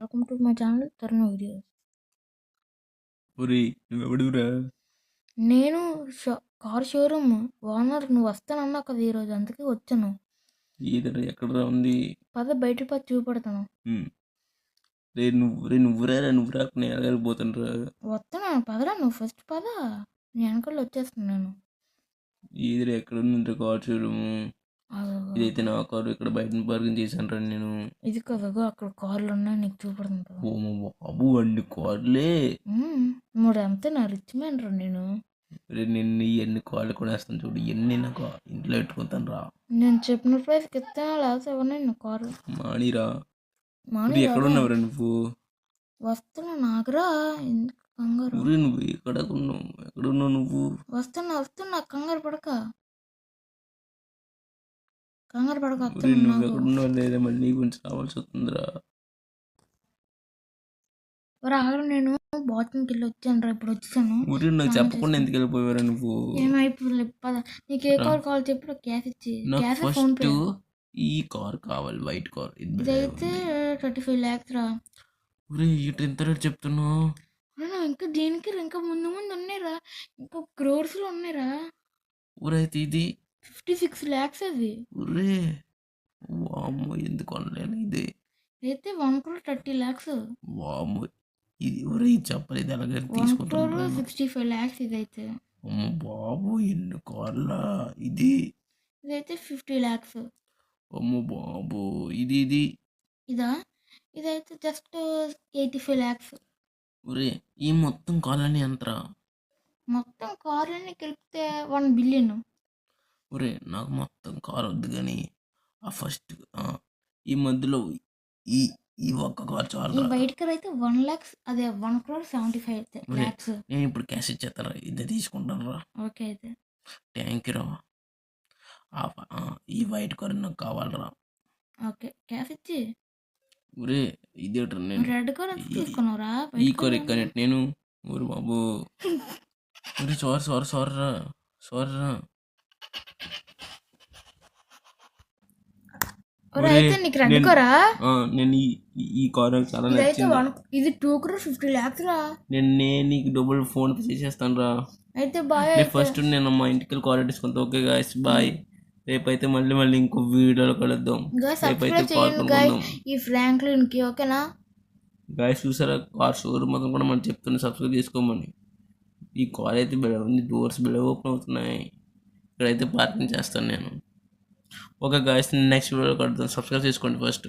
Welcome to my channel Taruna videos ఒరే నువ్వెవడురా నేను కార్ షోరూమ్ ఓనర్ నువ్వు వస్తానన్నా కదా ఈరోజు అందుకే వచ్చాను ఈదర ఎక్కడరా ఉంది పద బయట పది చూపెడతాను. రే నువ్వు రే నువ్వురా నువ్వు రాక నేను ఎలాగలిపోతానురా వస్తాను పదరా నువ్వు ఫస్ట్ పద నీ వెనకాల వచ్చేస్తున్నాను ఈదర ఎక్కడ ఉంది కార్ అదిగో. ఇదైతే నా కారు ఇక్కడ బయట పార్కింగ్ చేశాను రా నేను. ఇది కదగో అక్కడ కార్లు ఉన్నాయి నీకు చూపెడతాను పద. ఓ మా బాబు అన్ని కార్లే. మూడు అంతే నా రిచ్ మ్యాన్ రా నేను. నిన్ను ఎన్ని కార్లు కొనేస్తాను చూడు ఎన్ని నాకు ఇంట్లో పెట్టుకుంటాను రా. నేను చెప్పిన ప్రైస్కి ఇస్తాను లేకపోతే ఎవరినైనా కారు. మాణిరా ఊరి ఎక్కడ ఉన్నావురా నువ్వు? వస్తున్నా నాకురా ఎందుకు కంగారు? నువ్వు ఎక్కడ ఉన్నావు? ఎక్కడ ఉన్నావు నువ్వు? వస్తున్నా వస్తున్నా కంగారు పడక. కంగారు పడక నువ్వు. ఎక్కడ ఉన్నావు లేదా మళ్ళీ నీ గురించి రావాల్సి వస్తుందిరా. ఆగరు నేను. బాత్రూమ్కి వెళ్ళి వచ్చాను రా ఇప్పుడు వచ్చాను. ఊరి నాకు చెప్పకుండా ఎందుకు వెళ్ళిపోయారా నువ్వు? పద. నీకు ఏ రా. కాల్ కాల్ చెప్పు క్యాష్ ఇచ్చి. Cash PhonePe. ఈ కార్ కావాలి వైట్ కార్. ఇది ఇదైతే థర్టీ ఫైవ్ ల్యాక్స్ రా. ఒరే ఇటు ఎంత రేట్ చెప్తున్నావు? ఇంకా దీనికి ఇంకా ముందు ముందు ఉన్నాయిరా ఇంకా క్రోర్స్లో ఉన్నాయిరా ఊరే అయితే ఇది ఫిఫ్టీ సిక్స్ ల్యాక్స్ అది. ఊరే వామ్మో ఎందుకు అనలేను ఇది? అయితే వన్ క్రోర్ థర్టీ ల్యాక్స్. వామ్మో ఇది ఒరే చెప్పలేదు ఎలాగ వన్ క్రోర్ తీసుకుంటాను సిక్స్టీ ఫైవ్ ల్యాక్స్ ఇదైతే. అమ్మ బాబు ఎన్ని కార్లా ఇది? ఇదైతే ఫిఫ్టీ ల్యాక్స్. అమ్మ బాబు ఇది ఇది? ఇదా? ఇదైతే జస్ట్ ఎయిటీ ఫైవ్ ల్యాక్స్. ఒరే ఈ మొత్తం కార్లని ఎంతరా? మొత్తం కార్లన్నీ కలిపితే వన్ బిలియన్. ఒరే నాకు మొత్తం కార్ వద్దు కానీ ఆ ఫస్ట్ ఈ మధ్యలో ఈ ఈ ఒక్క కార్ చాలు వైట్ కార్ అయితే వన్ ల్యాక్స్ అదే వన్ క్రోర్ సెవెంటీ ఫైవ్ ఒరే. ల్యాక్స్ నేను ఇప్పుడు క్యాష్ ఇచ్చేస్తారా ఇదే తీసుకుంటాను రా. ఓకే అయితే. థ్యాంక్ యూ రా. ఈ వైట్ కార్ నాకు కావాలరా ఓకే క్యాష్ ఇచ్చి. ఒరే ఇదేట్రా నేను. రెడ్ కార్ తీసుకున్నావురా ఈ కార్ ఎక్కనట్టు నేను. ఊరు బాబు. ఒరే సారీ సారీ సారీ రా. సారీ రా ఒరే, అయితే నీకు రెడ్ నేను- ఈ కార్ నాకు చాలా నచ్చింది. ఇది టూ క్రోర్ ఫిఫ్టీ ల్యాక్స్ రా. నేను నేను నీకు డబ్బులు ఫోన్ పే చేసేస్తాను రా. అయితే బాయ్ ఫస్ట్ నేను మా ఇంటికి కాల్ తీసుకుంటా. ఓకే గాయస్ బాయ్ రేపైతే మళ్ళీ మళ్ళీ ఇంకో వీడియోలో కలుద్దాం. రేపైతే కొనుక్కుందాం. ఈ ఫ్రాంక్లిన్కి ఓకేనా గాయస్ చూసారా? కార్ షోరూమ్ మొత్తం కూడా మనం చెప్తున్నా సబ్స్క్రైబ్ చేసుకోమని. ఈ కార్ అయితే బిడ ఉంది డోర్స్ బిడ ఓపెన్ అవుతున్నాయి. ఇక్కడైతే పార్కింగ్ చేస్తాను నేను. ఓకే గాయస్ నెక్స్ట్ వీడియోలో కలుద్దాం. సబ్స్క్రైబ్ చేసుకోండి ఫస్ట్